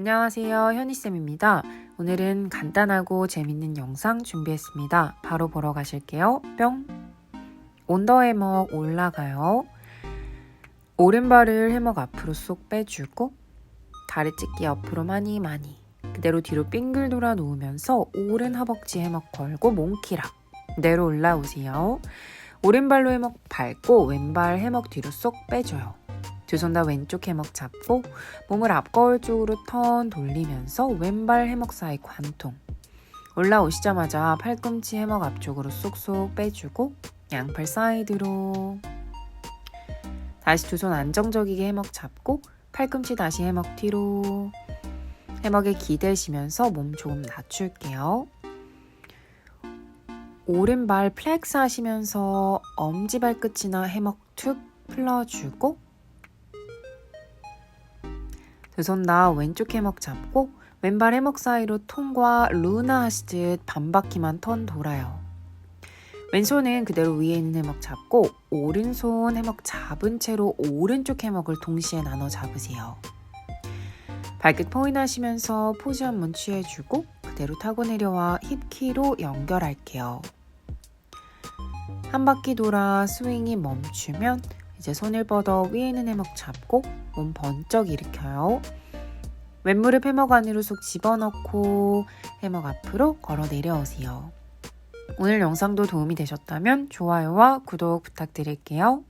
안녕하세요. 현희쌤입니다. 오늘은 간단하고 재밌는 영상 준비했습니다. 바로 보러 가실게요. 뿅! 온더 해먹 올라가요. 오른발을 해먹 앞으로 쏙 빼주고 다리 찢기 옆으로 많이 많이 그대로 뒤로 빙글 돌아 놓으면서 오른 허벅지 해먹 걸고 몽키락 내려 올라오세요. 오른발로 해먹 밟고 왼발 해먹 뒤로 쏙 빼줘요. 두 손 다 왼쪽 해먹 잡고 몸을 앞 거울 쪽으로 턴 돌리면서 왼발 해먹 사이 관통. 올라오시자마자 팔꿈치 해먹 앞쪽으로 쏙쏙 빼주고 양팔 사이드로. 다시 두 손 안정적이게 해먹 잡고 팔꿈치 다시 해먹 뒤로. 해먹에 기대시면서 몸 조금 낮출게요. 오른발 플렉스 하시면서 엄지발끝이나 해먹 툭 풀어주고 두 손 다 왼쪽 해먹 잡고 왼발 해먹 사이로 통과 루나 하시듯 반바퀴만 턴 돌아요. 왼손은 그대로 위에 있는 해먹 잡고 오른손 해먹 잡은 채로 오른쪽 해먹을 동시에 나눠 잡으세요. 발끝 포인 하시면서 포즈 한번 취해주고 그대로 타고 내려와 힙키로 연결할게요. 한 바퀴 돌아 스윙이 멈추면 이제 손을 뻗어 위에 있는 해먹 잡고 몸 번쩍 일으켜요. 왼무릎 해먹 안으로 쏙 집어넣고 해먹 앞으로 걸어 내려오세요. 오늘 영상도 도움이 되셨다면 좋아요와 구독 부탁드릴게요.